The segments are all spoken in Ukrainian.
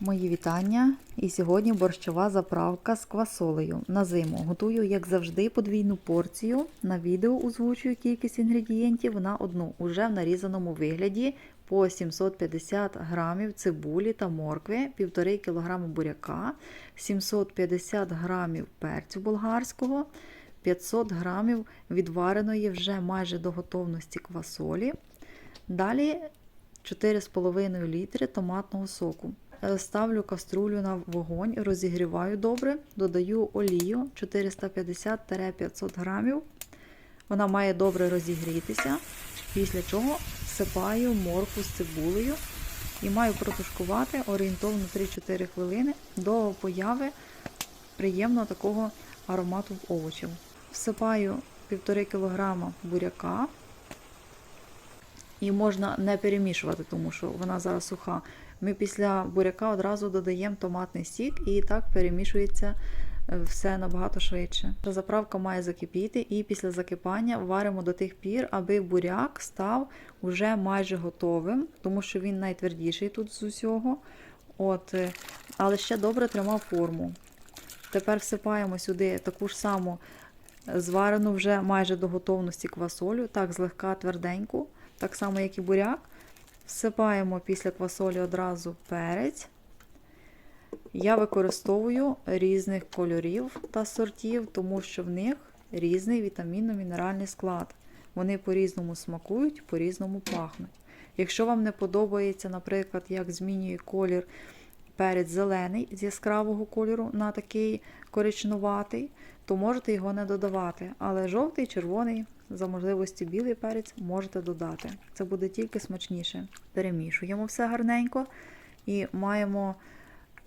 Мої вітання. І сьогодні борщова заправка з квасолею на зиму. Готую, як завжди, подвійну порцію. На відео озвучую кількість інгредієнтів на одну, уже в нарізаному вигляді по 750 грамів цибулі та моркви, 1,5 кг буряка, 750 грамів перцю болгарського, 500 грамів відвареної вже майже до готовності квасолі. Далі 4,5 літри томатного соку. Е, Ставлю каструлю на вогонь, розігріваю добре, додаю олію 450-500 грамів. Вона має добре розігрітися, після чого всипаю моркву з цибулею і маю протушкувати орієнтовно 3-4 хвилини до появи приємного такого аромату овочів. Всипаю 1,5 кг буряка. І можна не перемішувати, тому що вона зараз суха. Ми після буряка одразу додаємо томатний сік і так перемішується все набагато швидше. Заправка має закипіти, і після закипання варимо до тих пір, аби буряк став уже майже готовим, тому що він найтвердіший тут з усього. От, Але ще добре тримав форму. Тепер всипаємо сюди таку ж саму зварену вже майже до готовності квасолю, так злегка тверденьку, так само, як і буряк. Всипаємо після квасолі одразу перець. Я використовую різних кольорів та сортів, тому що в них різний вітамінно-мінеральний склад. Вони по-різному смакують, по-різному пахнуть. Якщо вам не подобається, наприклад, як змінює колір перець зелений з яскравого кольору на такий коричнуватий, то можете його не додавати. Але жовтий, червоний, за можливості білий перець можете додати. Це буде тільки смачніше. Перемішуємо все гарненько і маємо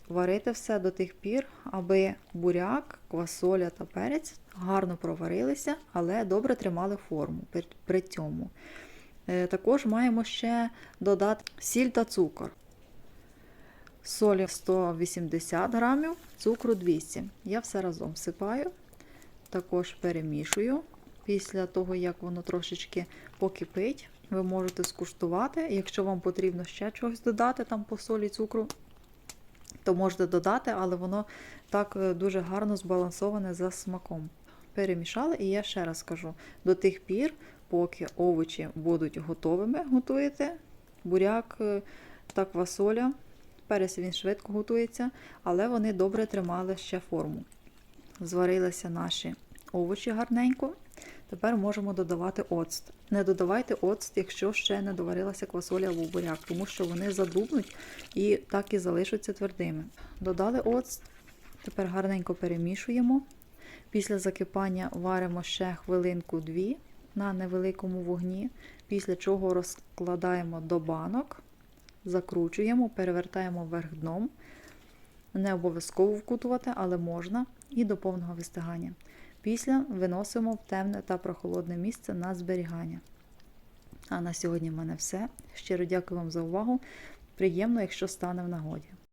варити все до тих пір, аби буряк, квасоля та перець гарно проварилися, але добре тримали форму при цьому. Також маємо ще додати сіль та цукор. Солі 180 грамів, цукру 200. Я все разом всипаю, також перемішую. Після того, як воно трошечки покипить, ви можете скуштувати. Якщо вам потрібно ще чогось додати там по солі цукру, то можете додати, але воно так дуже гарно збалансоване за смаком. Перемішали, і я ще раз скажу: до тих пір, поки овочі будуть готовими, готуєте буряк та квасоля. Перець він швидко готується, але вони добре тримали ще форму. Зварилися наші овочі гарненько. Тепер можемо додавати оцт. Не додавайте оцт, якщо ще не доварилася квасоля або буряк, тому що вони задубнуть і так і залишаться твердими. Додали оцт, тепер гарненько перемішуємо. Після закипання варимо ще хвилинку-дві на невеликому вогні, після чого розкладаємо до банок, закручуємо, перевертаємо вверх дном. Не обов'язково вкутувати, але можна, і до повного вистигання. Після виносимо в темне та прохолодне місце на зберігання. А на сьогодні в мене все. Щиро дякую вам за увагу. Приємно, якщо стане в нагоді.